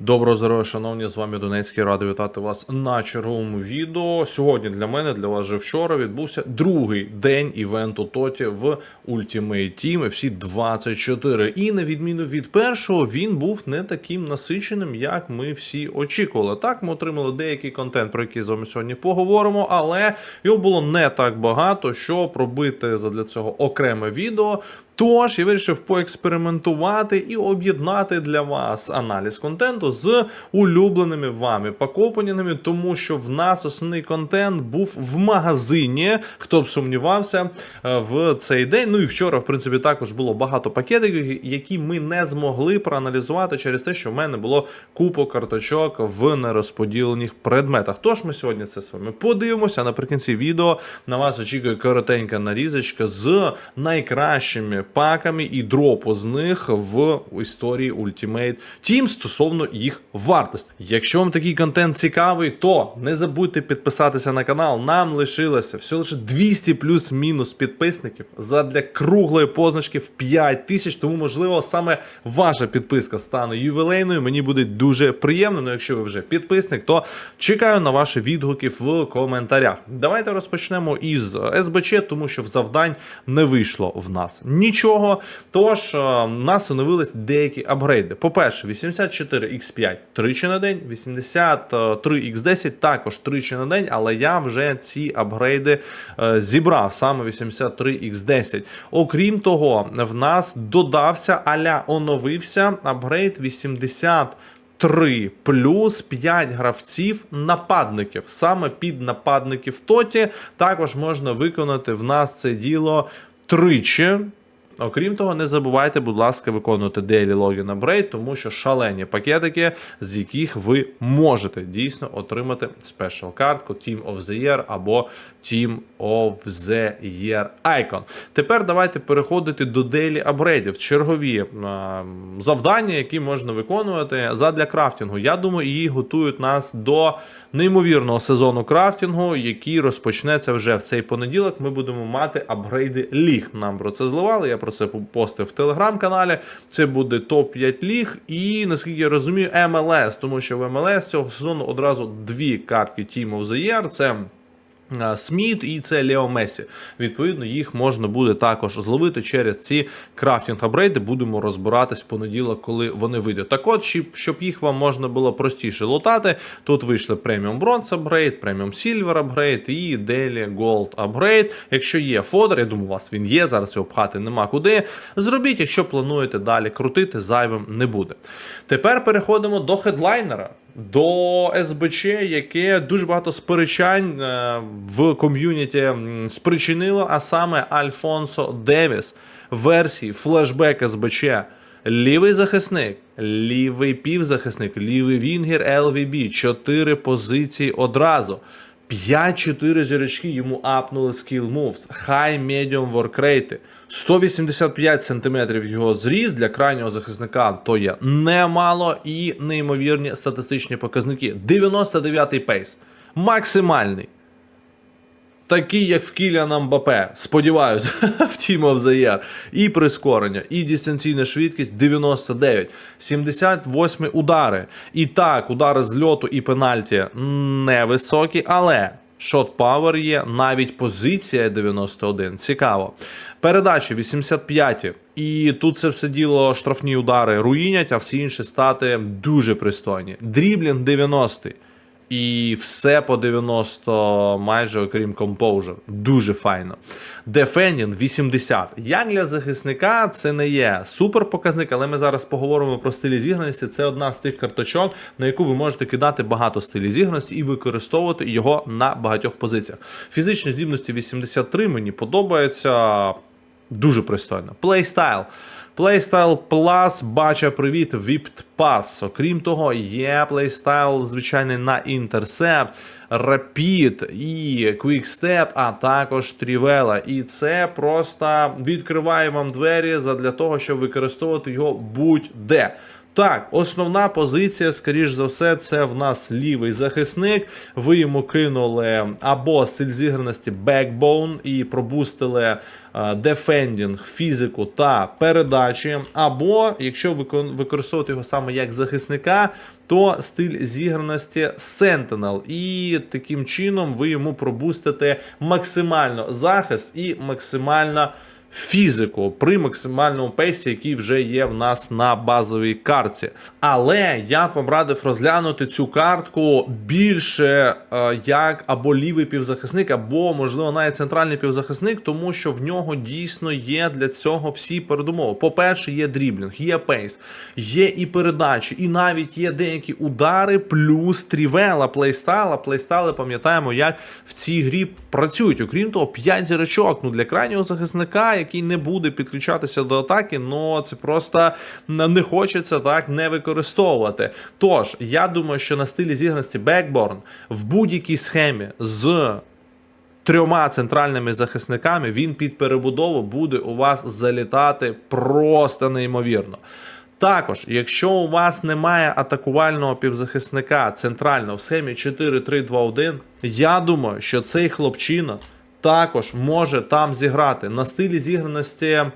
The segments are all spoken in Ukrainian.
Доброго здоров'я, шановні, з вами Донецький. Радий вітати вас на черговому відео. Сьогодні для мене, для вас же вчора, відбувся другий день івенту Тоті в Ultimate Team всі 24. І на відміну від першого, він був не таким насиченим, як ми всі очікували. Так, ми отримали деякий контент, про який з вами сьогодні поговоримо, але його було не так багато, щоб пробити задля цього окреме відео. Тож я вирішив поекспериментувати і об'єднати для вас аналіз контенту з улюбленими вами покопаннями, тому що в нас основний контент був в магазині. Хто б сумнівався е, в цей день. Ну і вчора, в принципі, також було багато пакетиків, які ми не змогли проаналізувати через те, що в мене було купу карточок в нерозподілених предметах. Тож ми сьогодні це з вами подивимося. Наприкінці відео на вас очікує коротенька нарізочка з найкращими паками і дропу з них в історії Ultimate Team стосовно їх вартості. Якщо вам такий контент цікавий, то не забудьте підписатися на канал. Нам лишилося все лише 200 плюс-мінус підписників задля круглої позначки в 5 тисяч. Тому, можливо, саме ваша підписка стане ювілейною. Мені буде дуже приємно. Ну, якщо ви вже підписник, то чекаю на ваші відгуки в коментарях. Давайте розпочнемо із СБЧ, тому що в завдань не вийшло в нас нічого. Тож е, нас оновились деякі апгрейди. По-перше, 84X5 тричі на день, 83X10 також тричі на день, але я вже ці апгрейди е, зібрав саме 83X10. Окрім того, в нас додався аля оновився апгрейд 80. 3 плюс 5 гравців нападників. Саме під нападників Тоті також можна виконати в нас це діло тричі. Окрім того, не забувайте, будь ласка, виконувати Daily Login Upgrade, тому що шалені пакетики, з яких ви можете дійсно отримати спешл картку Team of the Year або Team of the Year Icon. Тепер давайте переходити до Daily апгрейдів. Чергові е, завдання, які можна виконувати задля крафтингу. Я думаю, її готують нас до неймовірного сезону крафтингу, який розпочнеться вже в цей понеділок. Ми будемо мати апгрейди ліг. Нам про це зливали. Я про це постив в телеграм-каналі. Це буде топ-5 ліг, і наскільки я розумію, МЛС, тому що в МЛС цього сезону одразу дві картки Team of the Year. Це Сміт і це Лео Месі. Відповідно, їх можна буде також зловити через ці крафтінг апгрейди. Будемо розбиратись в понеділок, коли вони вийдуть. Так от, щоб їх вам можна було простіше лутати, тут вийшли преміум бронз апгрейд, преміум сільвер апгрейд і Делі Голд апгрейд. Якщо є фодер, я думаю, у вас він є, зараз його пхати нема куди. Зробіть, якщо плануєте далі крутити, зайвим не буде. Тепер переходимо до хедлайнера до СБЧ, яке дуже багато сперечань е, в ком'юніті спричинило, а саме Альфонсо Девіс версії флешбек СБЧ. Лівий захисник, лівий півзахисник, лівий Вінгер, ЛВБ. Чотири позиції одразу. 5-4 зірочки йому апнули скіл moves, high medium workrate, 185 см його зріс для крайнього захисника то є немало і неймовірні статистичні показники. 99-й пейс. Максимальний. Такий, як в Кіліана Мбапе, сподіваюся, в the Year. І прискорення, і дистанційна швидкість 99, 78 удари. І так, удари з льоту і пенальті невисокі, але шот пауер є, навіть позиція 91. Цікаво. Передачі 85. І тут це все діло штрафні удари руїнять, а всі інші стати дуже пристойні. Дріблінг 90. І все по 90, майже окрім Composure. Дуже файно. Defending 80. Як для захисника це не є супер показник, але ми зараз поговоримо про стилі зіграності. Це одна з тих карточок, на яку ви можете кидати багато стилів зіграності і використовувати його на багатьох позиціях. Фізичні здібності 83 мені подобається. Дуже пристойно. Playstyle. Playstyle Plus, бача привіт, Whipped Pass. Окрім того, є Playstyle, звичайний на Intercept, Rapid і Quick Step, а також Trivela. І це просто відкриває вам двері для того, щоб використовувати його будь-де. Так, основна позиція, скоріш за все, це в нас лівий захисник. Ви йому кинули або стиль зіграності backbone і пробустили дефендінг, фізику та передачі. Або, якщо використовувати його саме як захисника, то стиль зіграності Sentinel. І таким чином ви йому пробустите максимально захист і максимально фізику при максимальному пейсі, який вже є в нас на базовій картці. Але я б вам радив розглянути цю картку більше е, як або лівий півзахисник, або, можливо, навіть центральний півзахисник, тому що в нього дійсно є для цього всі передумови. По-перше, є дріблінг, є пейс, є і передачі, і навіть є деякі удари, плюс трівела плейстайла. Плейстайли пам'ятаємо, як в цій грі працюють. Окрім того, 5 зірочок. Ну для крайнього захисника, який не буде підключатися до атаки, ну це просто не хочеться так не використовувати. Тож, я думаю, що на стилі зіграності Backborn в будь-якій схемі з трьома центральними захисниками він під перебудову буде у вас залітати просто неймовірно. Також, якщо у вас немає атакувального півзахисника центрального в схемі 4-3-2-1, я думаю, що цей хлопчина також може там зіграти. На стилі зіграності е,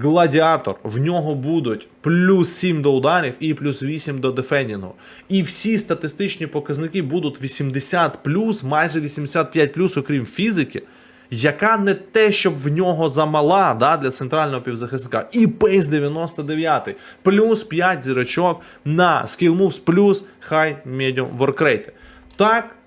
гладіатор в нього будуть плюс 7 до ударів і плюс 8 до дефендінгу. І всі статистичні показники будуть 80 плюс, майже 85 плюс, окрім фізики. Яка не те, щоб в нього замала да, для центрального півзахисника. І пейс 99, плюс 5 зірочок на Skill Moves, плюс High Medium Workrate. Так,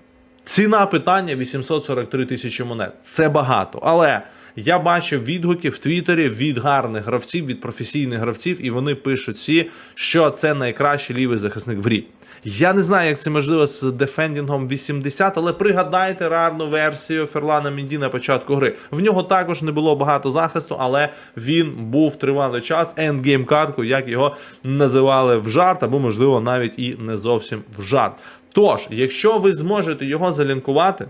ціна питання 843 тисячі монет. Це багато. Але я бачив відгуки в Твіттері від гарних гравців, від професійних гравців, і вони пишуть всі, що це найкращий лівий захисник в грі. Я не знаю, як це можливо з дефендінгом 80, але пригадайте рарну версію Ферлана Мінді на початку гри. В нього також не було багато захисту, але він був тривалий час ендгейм карткою, як його називали в жарт, або, можливо, навіть і не зовсім в жарт. Тож, якщо ви зможете його залінкувати,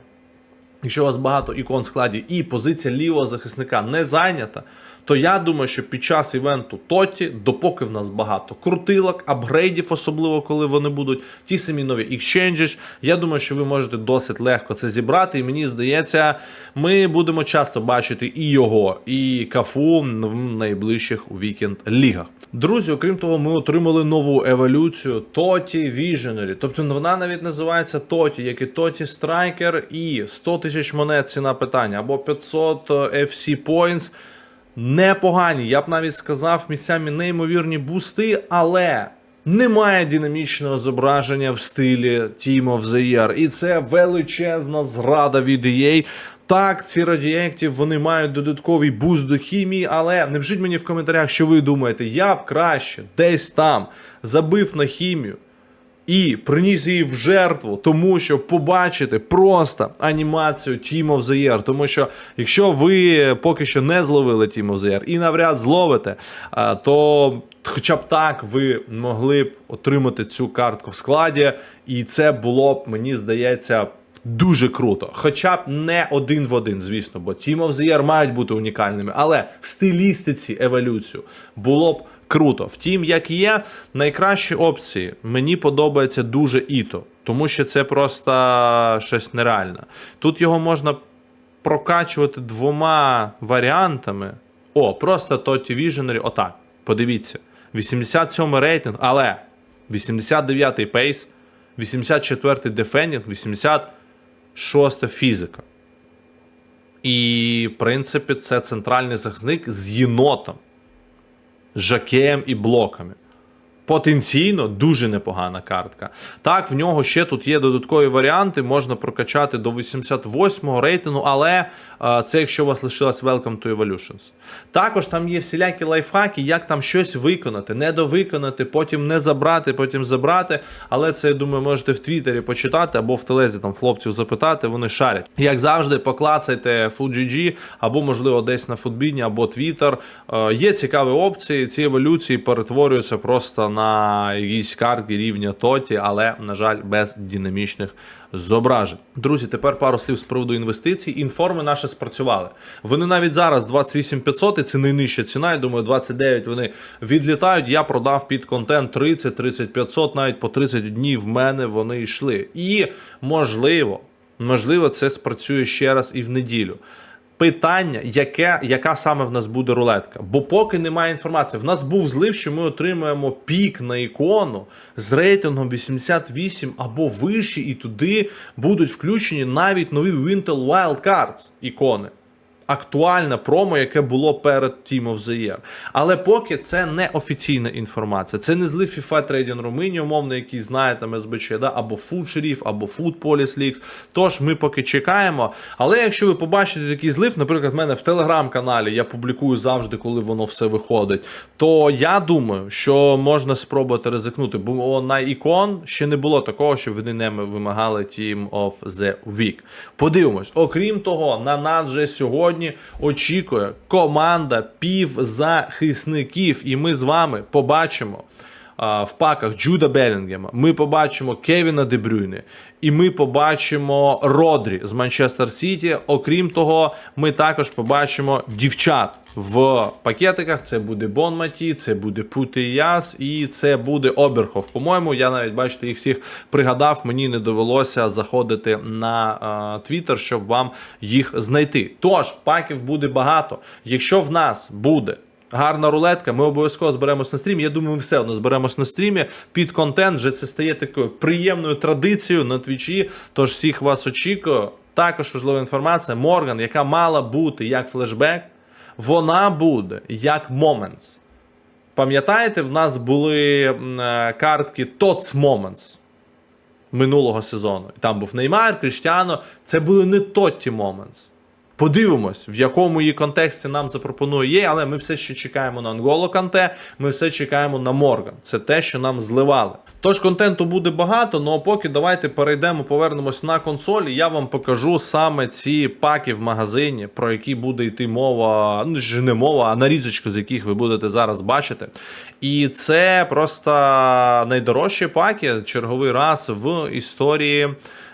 Якщо у вас багато ікон в складі і позиція лівого захисника не зайнята, то я думаю, що під час івенту Тоті, допоки в нас багато крутилок, апгрейдів, особливо коли вони будуть, ті самі нові exchanges, я думаю, що ви можете досить легко це зібрати. І мені здається, ми будемо часто бачити і його, і кафу в найближчих вікенд лігах. Друзі, окрім того, ми отримали нову еволюцію Тоті Visionary. Тобто вона навіть називається Тоті, як і Тоті Страйкер, і 100 тисяч монет ціна питання, або 500 FC Points. Непогані, я б навіть сказав, місцями неймовірні бусти, але немає динамічного зображення в стилі Team of the Year. І це величезна зрада від EA. Так, ці радієктів вони мають додатковий буст до хімії, але не пишіть мені в коментарях, що ви думаєте, я б краще десь там забив на хімію і приніс її в жертву, тому що побачити просто анімацію Team of. Тому що якщо ви поки що не зловили Team of і навряд зловите, то хоча б так ви могли б отримати цю картку в складі, і це було б, мені здається, Дуже круто, хоча б не один в один, звісно, бо Team of the Year мають бути унікальними, але в стилістиці еволюцію було б круто. Втім, як є, найкращі опції мені подобається дуже Іто, тому що це просто щось нереальне. Тут його можна прокачувати двома варіантами. О, просто Тоті Visionary, отак. Подивіться. 87 рейтинг, але 89-й пейс, 84-й дефендінг, 86 фізика. І, в принципі, це центральний захисник з єнотом, жакеєм і блоками. Потенційно дуже непогана картка. Так, в нього ще тут є додаткові варіанти, можна прокачати до 88-го рейтингу, але е, це якщо у вас лишилась Welcome to Evolutions. Також там є всілякі лайфхаки, як там щось виконати, не довиконати, потім не забрати, потім забрати. Але це, я думаю, можете в Твіттері почитати або в телезі там хлопців запитати, вони шарять. Як завжди, поклацайте FoodGG, або, можливо, десь на Футбіні, або Twitter. Е, Є цікаві опції, ці еволюції перетворюються просто на на якісь картки рівня Тоті, але, на жаль, без динамічних зображень. Друзі, тепер пару слів з приводу інвестицій. Інформи наші спрацювали. Вони навіть зараз 28500, і це найнижча ціна. Я думаю, 29 вони відлітають. Я продав під контент 30, 3500, навіть по 30 днів в мене вони йшли. І можливо, можливо, це спрацює ще раз і в неділю. Питання, яке, яка саме в нас буде рулетка? Бо поки немає інформації. В нас був злив, що ми отримаємо пік на ікону з рейтингом 88 або вище, і туди будуть включені навіть нові Wintel Wildcards ікони. Актуальне промо, яке було перед Team of the Year. Але поки це не офіційна інформація. Це не злив FIFA Trading Romania, умовно, який знає там СБЧ, да? або Food або Food Police. Тож ми поки чекаємо. Але якщо ви побачите такий злив, наприклад, в мене в телеграм-каналі я публікую завжди, коли воно все виходить, то я думаю, що можна спробувати ризикнути. Бо на ікон ще не було такого, щоб вони не вимагали Team of the Week. Подивимось, окрім того, на нас вже сьогодні очікує команда півзахисників, і ми з вами побачимо. В паках Джуда Белінгема ми побачимо Кевіна Дебрюйне, і ми побачимо Родрі з Манчестер Сіті. Окрім того, ми також побачимо дівчат в пакетиках. Це буде Бонматі, це буде Путияс і це буде Оберхов. По-моєму, я навіть бачите, їх всіх пригадав. Мені не довелося заходити на Твіттер, щоб вам їх знайти. Тож паків буде багато. Якщо в нас буде. Гарна рулетка, ми обов'язково зберемось на стрімі. Я думаю, ми все одно зберемось на стрімі під контент. Вже це стає такою приємною традицією на твічі. Тож всіх вас очікую. Також важлива інформація. Морган, яка мала бути як флешбек, вона буде як Moments. Пам'ятаєте, в нас були е, картки TOTS Moments минулого сезону. Там був Неймар, Кріштіано. Це були не Тотті Moments. Подивимось, в якому її контексті нам запропонує є, але ми все ще чекаємо на Анголо Канте, ми все чекаємо на Морган. Це те, що нам зливали. Тож контенту буде багато, ну а поки давайте перейдемо, повернемось на консолі. Я вам покажу саме ці паки в магазині, про які буде йти мова, ну ж не мова, а нарізочку, з яких ви будете зараз бачити. І це просто найдорожчі паки, черговий раз в історії.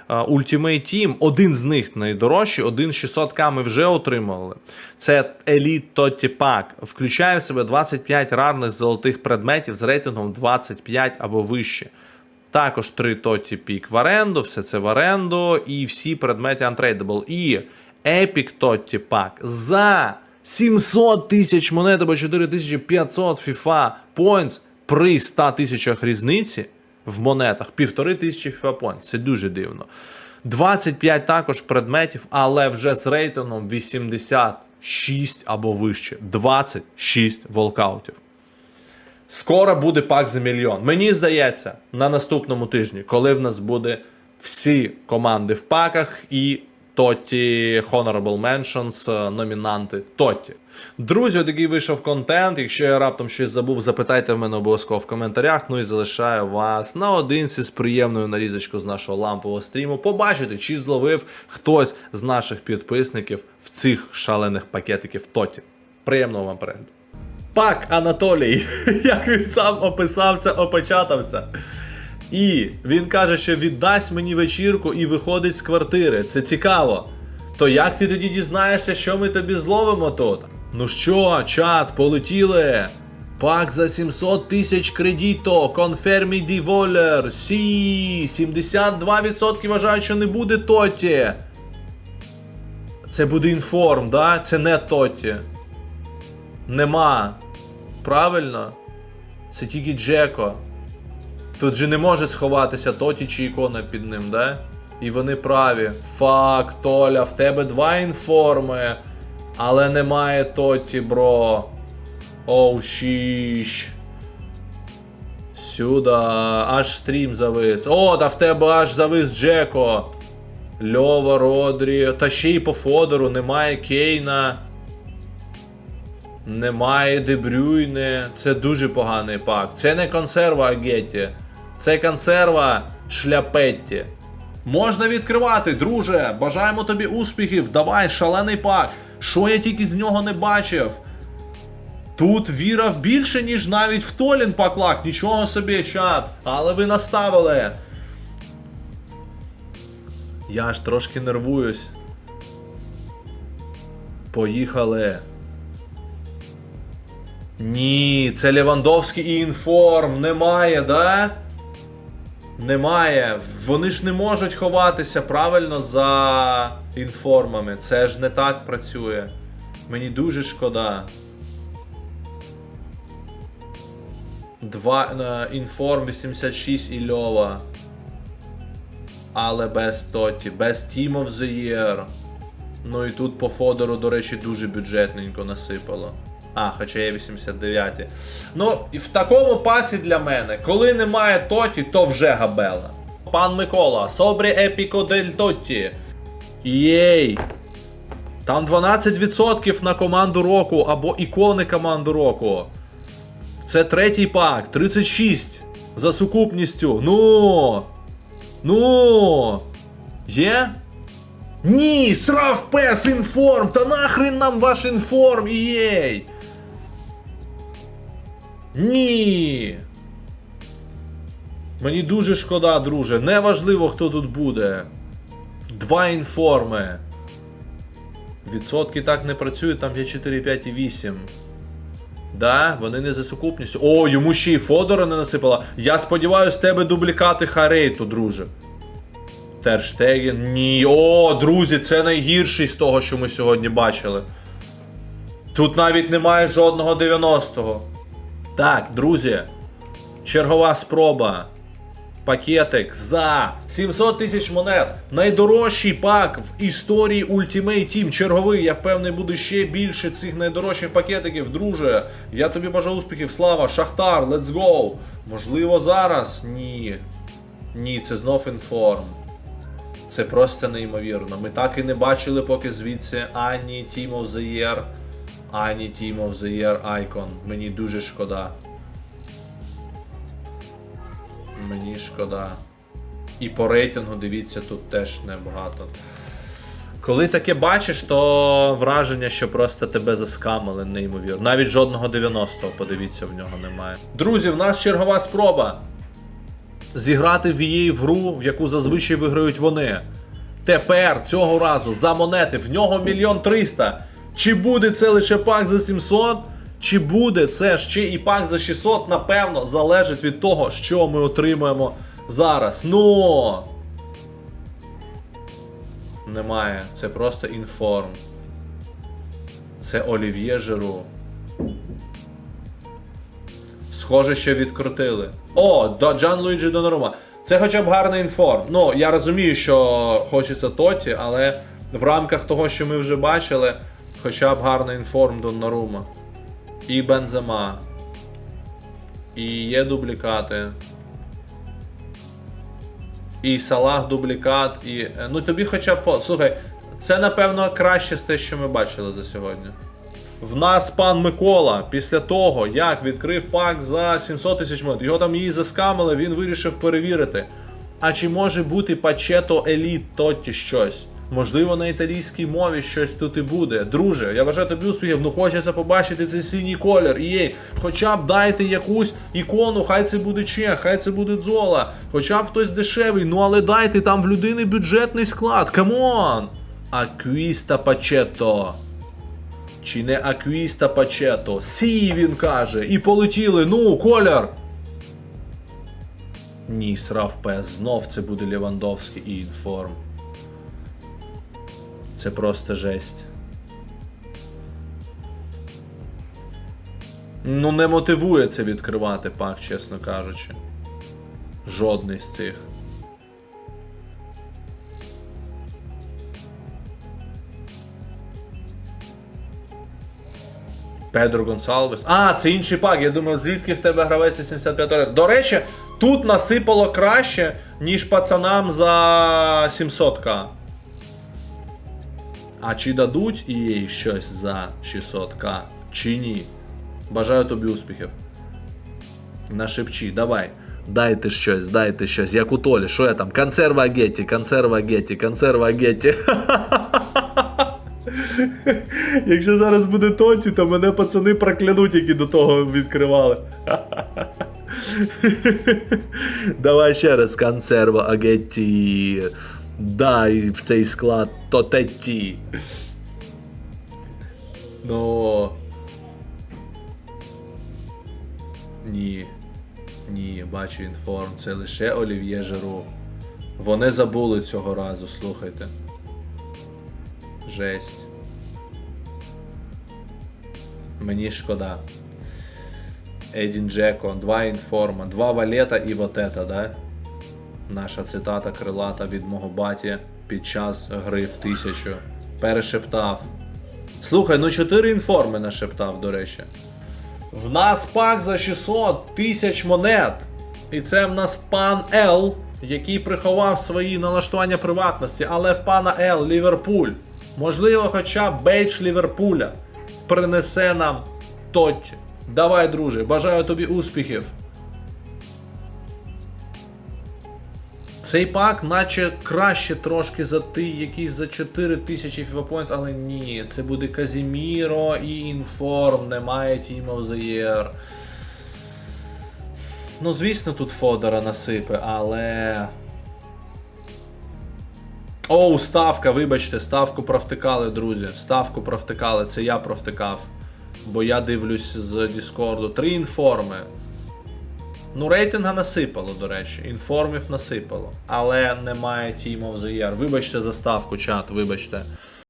Ultimate Team, один з них найдорожчий, один 600к ми вже отримали. Це Elite Pack. Включає в себе 25 рарних золотих предметів з рейтингом 25 або вище. Також 3 Totti Peak в оренду, все це в оренду, і всі предмети Untradeable. І Epic Totti Pack за 700 тисяч монет або 4500 FIFA Points при 100 тисячах різниці в монетах півтори тисячі FIFA Це дуже дивно. 25 також предметів, але вже з рейтингом 86 або вище. 26 волкаутів. Скоро буде пак за мільйон. Мені здається, на наступному тижні, коли в нас буде всі команди в паках і Тоті Honorable Mentions, е, номінанти Тоті. Друзі, такий вийшов контент. Якщо я раптом щось забув, запитайте в мене обов'язково в коментарях. Ну і залишаю вас наодинці з приємною нарізочкою з нашого лампового стріму. Побачити, чи зловив хтось з наших підписників в цих шалених пакетиків Тоті. Приємного вам перегляду. Пак Анатолій, як він сам описався, опечатався. І він каже, що віддасть мені вечірку і виходить з квартири. Це цікаво. То як ти тоді дізнаєшся, що ми тобі зловимо тут? Ну що, чат, полетіли? Пак за 700 тисяч кредито, конфермі ді волер, сі, 72% вважають, що не буде Тоті. Це буде інформ, да? Це не Тоті. Нема. Правильно? Це тільки Джеко. Тут же не може сховатися Тоті чи ікона під ним, да? І вони праві. Фак, Толя, в тебе два інформи. Але немає Тоті, бро. Оу, шіш. Сюда. Аж стрім завис. О, та в тебе аж завис Джеко. Льова, Родрі. Та ще й по Фодору немає Кейна. Немає Дебрюйне. Це дуже поганий пак. Це не консерва Агеті. Це консерва шляпетті. Можна відкривати, друже. Бажаємо тобі успіхів. Давай, шалений пак. Що я тільки з нього не бачив? Тут вірав більше, ніж навіть в Толін паклак. Нічого собі, чат. Але ви наставили. Я ж трошки нервуюсь. Поїхали. Ні, це Левандовський і інформ. Немає, да? Немає. Вони ж не можуть ховатися правильно за інформами. Це ж не так працює. Мені дуже шкода. Два е, інформ 86 і Льова. Але без Тоті, без Team of the Year. Ну і тут по Фодору, до речі, дуже бюджетненько насипало. А, хоча є 89. Ну, і в такому паці для мене, коли немає Тоті, то вже габела. Пан Микола, собрі епіко дель Тотті. Єй! Там 12% на команду року або ікони команду року. Це третій пак, 36 за сукупністю. Ну. Ну. Є? Ні, срав пес інформ! Та нахрен нам ваш інформ, єй! Ні. Мені дуже шкода, друже. Неважливо, хто тут буде. Два інформи. Відсотки так не працюють, там є 4, 5 і 8. Да, вони не за сукупністю. О, йому ще й Фодора не насипала. Я сподіваюся, тебе дублікати Харейту, друже. Терштеген. Ні. О, друзі, це найгірший з того, що ми сьогодні бачили. Тут навіть немає жодного 90-го. Так, друзі. Чергова спроба. Пакетик за 700 тисяч монет. Найдорожчий пак в історії Ultimate Team. Черговий. Я впевнений, буде ще більше цих найдорожчих пакетиків, друже. Я тобі бажаю успіхів. Слава, Шахтар, let's go. Можливо, зараз? Ні. Ні, це знов інформ. Це просто неймовірно. Ми так і не бачили поки звідси ані Team of the Year, ані Team of the Year Icon. Мені дуже шкода. Мені шкода. І по рейтингу, дивіться, тут теж небагато. Коли таке бачиш, то враження, що просто тебе заскамили, неймовірно. Навіть жодного 90-го, подивіться, в нього немає. Друзі, в нас чергова спроба. Зіграти в її в гру, в яку зазвичай виграють вони. Тепер цього разу за монети в нього мільйон триста. Чи буде це лише пак за 700? Чи буде це ще і пак за 600, напевно, залежить від того, що ми отримаємо зараз. Ну. Немає. Це просто інформ. Це Олів'є Жиру. Схоже, що відкрутили. О, Джан Луїджі Донорума. Це хоча б гарний інформ. Ну, я розумію, що хочеться Тоті, але в рамках того, що ми вже бачили, хоча б гарний інформ Донорума. І Бензема. І є дублікати. І Салах дублікат, і. е, Ну тобі хоча б. Слухай, це напевно краще з те, що ми бачили за сьогодні. В нас пан Микола, після того, як відкрив пак за 700 тисяч монет, його там її заскамили, він вирішив перевірити. А чи може бути Пачето Еліт Тотті щось? Можливо, на італійській мові щось тут і буде. Друже, я бажаю тобі успіхів, ну хочеться побачити цей синій колір. Єй, хоча б дайте якусь ікону, хай це буде Че, хай це буде Дзола, хоча б хтось дешевий, ну але дайте там в людини бюджетний склад. Камон! Аквіста Пачето. Чи не Аквіста Пачето? Сі, він каже. І полетіли. Ну, колір. Ні, срав пес. Знов це буде Левандовський і інформ. Це просто жесть. Ну, не мотивує це відкривати пак, чесно кажучи. Жодний з цих. Педро Гонсалвес. А, це інший пак. Я думаю, звідки в тебе гравець 85 років. До речі, тут насипало краще, ніж пацанам за 700к. А чи дадуть їй щось за 600к, чи ні? Бажаю тобі успіхів. Нашепчи, давай. Дайте щось, дайте щось. Як у Толі, що я там? Консерва Гетті, консерва Гетті, консерва Гетті. Якщо зараз буде Тонті, то мене пацани проклянуть, які до того відкривали. Давай ще раз консерва агетті. Дай в цей склад тотетті. Ну. Ні. Ні, бачу інформ. Це лише Олів'є Жиру. Вони забули цього разу, слухайте. Жесть. Мені шкода. Едін Джеко, два інформа, два валета і вот это, да? Наша цитата крилата від мого баті під час гри в тисячу. Перешептав. Слухай, ну 4 інформи нашептав, до речі. В нас пак за 600 тисяч монет. І це в нас пан Л, який приховав свої налаштування приватності, але в пана Л Ліверпуль. Можливо, хоча б бейдж Ліверпуля принесе нам Тотті. Давай, друже, бажаю тобі успіхів. Цей пак, наче краще трошки за ти, якийсь за 4 тисячі FIFA але ні, це буде Казіміро і інформ, немає the Year. Ну, звісно, тут Фодора насипе, але. Оу, ставка, вибачте, ставку провтикали, друзі. Ставку провтикали, це я провтикав. Бо я дивлюсь з Діскорду. Три інформи. Ну, рейтинга насипало, до речі. Інформів насипало. Але немає Team of the Year. Вибачте заставку, чат, вибачте.